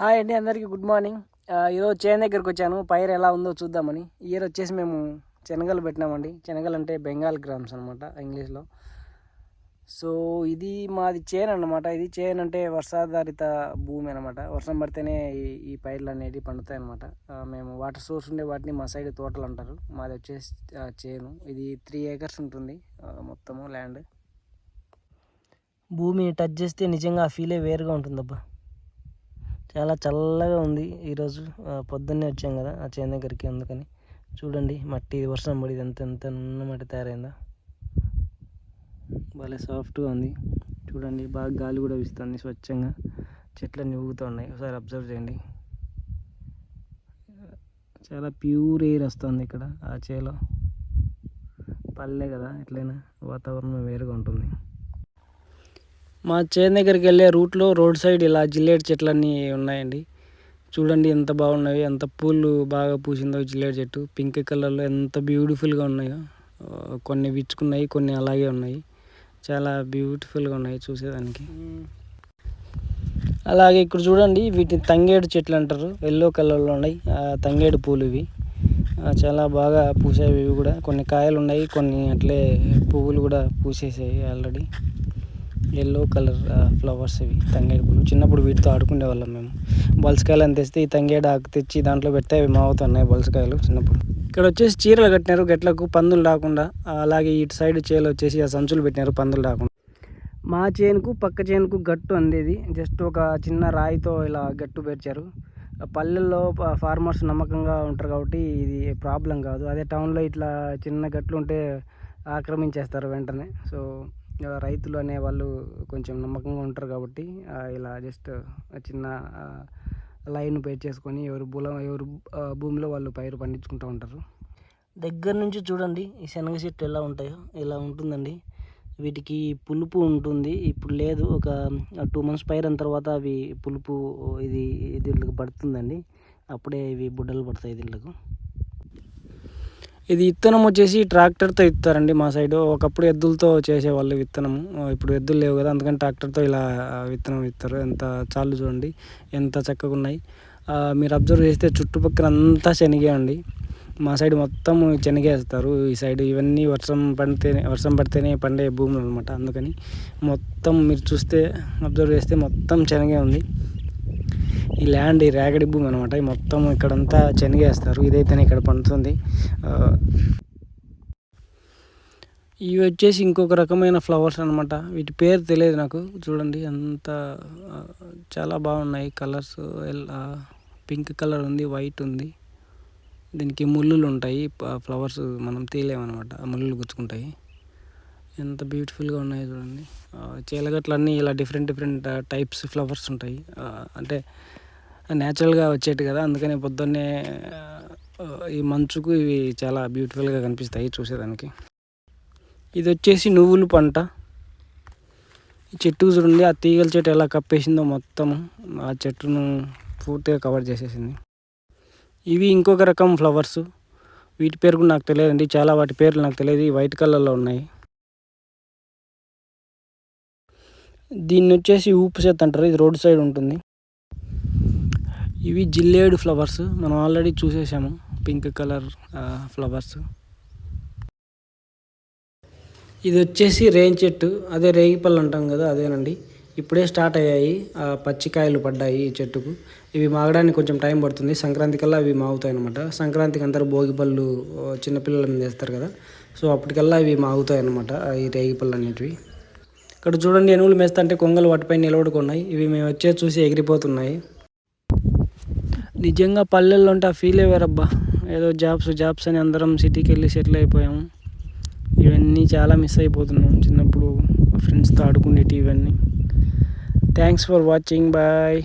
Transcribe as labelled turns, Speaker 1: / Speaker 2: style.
Speaker 1: Hi అండి అందరికీ good morning. ఈరోజు చేను దగ్గరికి వచ్చాను. పైరు ఎలా ఉందో చూద్దామని. ఇయర్ వచ్చేసి మేము శనగలు పెట్టినామండి. శనగలు అంటే బెంగాల్ గ్రామ్స్ అనమాట ఇంగ్లీష్లో. సో ఇది మాది చేను అనమాట ఇది చేను అంటే వర్షాధారిత భూమి అనమాట వర్షం పడితేనే ఈ ఈ పైర్లు అనేవి పండుతాయి అనమాట మేము వాటర్ సోర్స్ ఉండే వాటిని మా సైడ్ తోటలు అంటారు. మాది వచ్చేసి చేను. ఇది త్రీ ఏకర్స్ ఉంటుంది మొత్తము ల్యాండ్. భూమి టచ్ చేస్తే నిజంగా ఆ ఫీలే వేరుగా ఉంటుందబ్బా. చాలా చల్లగా ఉంది. ఈరోజు ఆ, పొద్దున్నే వచ్చాం కదా ఆ చేను దగ్గరికి అందుకని. చూడండి మట్టి వర్షం పడి ఎంత ఎంత నున్న మట్టి తయారైందా. భలే సాఫ్ట్గా ఉంది. చూడండి బాగా గాలి కూడా వీస్తుంది స్వచ్ఛంగా. చెట్లన్నీ ఊగుతూ ఉన్నాయి. ఒకసారి అబ్జర్వ్ చేయండి. చాలా ప్యూర్ ఎయిర్ వస్తుంది ఇక్కడ ఆ చేలో. పల్లె కదా ఎట్లయినా వాతావరణం వేరుగా ఉంటుంది. మా చేను దగ్గరికి వెళ్ళే రూట్లో రోడ్ సైడ్ ఇలా జిల్లేడు చెట్లన్నీ ఉన్నాయండి. చూడండి ఎంత బాగున్నాయి ఎంత పూలు బాగా పూసిందో జిల్లేడు చెట్టు. పింక్ కలర్లో ఎంత బ్యూటిఫుల్గా ఉన్నాయో కొన్ని విచ్చుకున్నాయి కొన్ని అలాగే ఉన్నాయి. చాలా బ్యూటిఫుల్గా ఉన్నాయి చూసేదానికి. అలాగే ఇక్కడ చూడండి వీటిని తంగేడు చెట్లు అంటారు. ఎల్లో కలర్లో ఉన్నాయి. ఆ, తంగేడు పూలు ఇవి. చాలా బాగా పూసాయి ఇవి కూడా. కొన్ని కాయలు ఉన్నాయి కొన్ని అట్లే పువ్వులు కూడా పూసేసాయి ఆల్రెడీ. ఎల్లో కలర్ ఫ్లవర్స్ ఇవి తంగేడు పూలు చిన్నప్పుడు వీటితో ఆడుకునే వాళ్ళం మేము. బొలసకాయలు అని తెస్తే ఈ తంగేడు ఆకు తెచ్చి దాంట్లో పెడితే అవి మావుతున్నాయి బొలసకాయలు చిన్నప్పుడు. ఇక్కడ వచ్చేసి చీరలు కట్టినారు గట్లకు పందులు రాకుండా. అలాగే ఇటు సైడ్ చేలు వచ్చేసి ఆ సంచులు పెట్టినారు పందులు రాకుండా. మా చేనుకు పక్క చేనుకు గట్టు అందేది. జస్ట్ ఒక చిన్న రాయితో ఇలా గట్టు పేర్చారు. పల్లెల్లో ఫార్మర్స్ నమ్మకంగా ఉంటారు కాబట్టి ఇది ప్రాబ్లం కాదు. అదే టౌన్లో ఇట్లా చిన్న గట్లు ఉంటే ఆక్రమించేస్తారు వెంటనే. సో రైతులు అనే వాళ్ళు కొంచెం నమ్మకంగా ఉంటారు కాబట్టి ఇలా జస్ట్ చిన్న లైన్ లైన్ పేర్చేసుకొని ఎవరు బుల ఎవరు భూమిలో వాళ్ళు పైరు పండించుకుంటూ ఉంటారు. దగ్గర నుంచి చూడండి ఈ శనగ చెట్టు ఎలా ఉంటాయో ఇలా ఉంటుందండి. వీటికి పులుపు ఉంటుంది ఇప్పుడు లేదు ఒక టూ మంత్స్ పైన తర్వాత అవి పులుపు ఇది దీంట్లోకి పడుతుందండి. అప్పుడే ఇవి బుడ్డలు పడతాయి దీంట్లోకి. ఇది విత్తనం వచ్చేసి ట్రాక్టర్తో ఇస్తారండి మా సైడ్. ఒకప్పుడు ఎద్దులతో చేసేవాళ్ళు విత్తనం ఇప్పుడు ఎద్దులు లేవు కదా అందుకని ట్రాక్టర్తో ఇలా విత్తనం ఇస్తారు. ఎంత చాలు చూడండి ఎంత చక్కగా ఉన్నాయి. మీరు అబ్జర్వ్ చేస్తే చుట్టుపక్కల అంతా శనిగే అండి. మా సైడ్ మొత్తం శనగే ఈ సైడ్ ఇవన్నీ వర్షం పడితేనే వర్షం పడితేనే పండే భూములు అనమాట అందుకని మొత్తం మీరు చూస్తే అబ్జర్వ్ చేస్తే మొత్తం శనగే ఉంది. ఈ ల్యాండ్ ఈ రేగడి భూమి అనమాట మొత్తం ఇక్కడంతా శనగేస్తారు ఇదైతేనే ఇక్కడ పండుతుంది. ఇవి వచ్చేసి ఇంకొక రకమైన ఫ్లవర్స్ అనమాట వీటి పేరు తెలియదు నాకు. చూడండి అంత చాలా బాగున్నాయి. కలర్స్ పింక్ కలర్ ఉంది వైట్ ఉంది. దీనికి ముళ్ళులు ఉంటాయి. ఫ్లవర్స్ మనం తీయలేమన్నమాట ఆ ముళ్ళులు గుచ్చుకుంటాయి. ఎంత బ్యూటిఫుల్గా ఉన్నాయో చూడండి. చీలగట్లన్నీ ఇలా డిఫరెంట్ డిఫరెంట్ టైప్స్ ఫ్లవర్స్ ఉంటాయి. అంటే న్యాచురల్గా వచ్చేటి కదా అందుకని పొద్దున్నే ఈ మంచుకు ఇవి చాలా బ్యూటిఫుల్గా కనిపిస్తాయి చూసేదానికి. ఇది వచ్చేసి నువ్వులు పంట. ఈ చెట్టు చూడండి ఆ తీగల చెట్టు ఎలా కప్పేసిందో మొత్తం ఆ చెట్టును పూర్తిగా కవర్ చేసేసింది. ఇవి ఇంకొక రకం ఫ్లవర్స్. వీటి పేరు కూడా నాకు తెలియదండి చాలా వాటి పేర్లు నాకు తెలియదు ఈ వైట్ కలర్లో ఉన్నాయి. దీన్ని వచ్చేసి ఊపు చెత్త అంటారు ఇది రోడ్ సైడ్ ఉంటుంది. ఇవి జిల్లేడు ఫ్లవర్స్. మనం ఆల్రెడీ చూసేసాము. Pink colour flowers. ఇది వచ్చేసి రేయిన్ చెట్టు. అదే రేగిపళ్ళు అంటాం కదా అదేనండి. ఇప్పుడే స్టార్ట్ అయ్యాయి. పచ్చికాయలు పడ్డాయి ఈ చెట్టుకు. ఇవి మాగడానికి కొంచెం టైం పడుతుంది. సంక్రాంతి కల్లా అవి మాగుతాయి అనమాట సంక్రాంతికి అందరూ భోగి పళ్ళు ఆ, చిన్నపిల్లల మీద వేస్తారు కదా. సో అప్పటికల్లా ఇవి మాగుతాయి అనమాట ఈ రేగిపళ్ళు అనేటివి. ఇక్కడ చూడండి ఎనువులు మేస్తుంటే కొంగలు వాటిపై నిలబడుకున్నాయి. ఇవి మేము వచ్చే చూసి ఎగిరిపోతున్నాయి. నిజంగా పల్లెల్లో ఉంటే ఆ ఫీలే వేరబ్బా. ఏదో జాబ్స్ జాబ్స్ అని అందరం సిటీకి వెళ్ళి సెటిల్ అయిపోయాము. ఇవన్నీ చాలా మిస్ అయిపోతున్నాం చిన్నప్పుడు ఫ్రెండ్స్తో ఆడుకునేటివి ఇవన్నీ. Thanks for watching bye